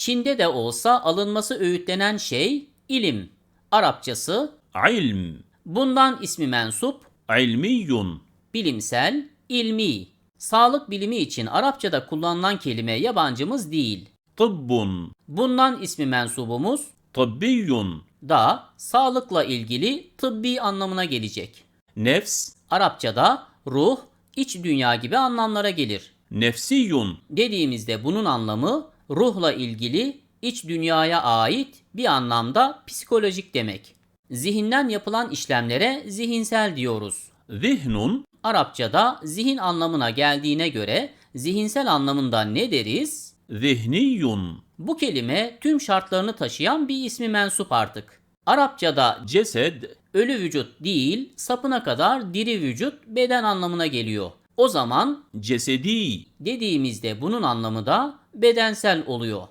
Çin'de de olsa alınması öğütlenen şey ilim. Arapçası ilm. Bundan ismi mensup ilmiyun. Bilimsel, ilmi. Sağlık bilimi için Arapçada kullanılan kelime yabancımız değil. Tıbbun. Bundan ismi mensubumuz tıbbiyun da sağlıkla ilgili tıbbi anlamına gelecek. Nefs Arapçada ruh, iç dünya gibi anlamlara gelir. Nefsiyun dediğimizde bunun anlamı ruhla ilgili iç dünyaya ait bir anlamda psikolojik demek. Zihinden yapılan işlemlere zihinsel diyoruz. Zihnun Arapçada zihin anlamına geldiğine göre zihinsel anlamında ne deriz? Zihniyun. Bu kelime tüm şartlarını taşıyan bir ismi mensup artık. Arapçada cesed ölü vücut değil sapına kadar diri vücut beden anlamına geliyor. O zaman cesedi dediğimizde bunun anlamı da bedensel oluyor.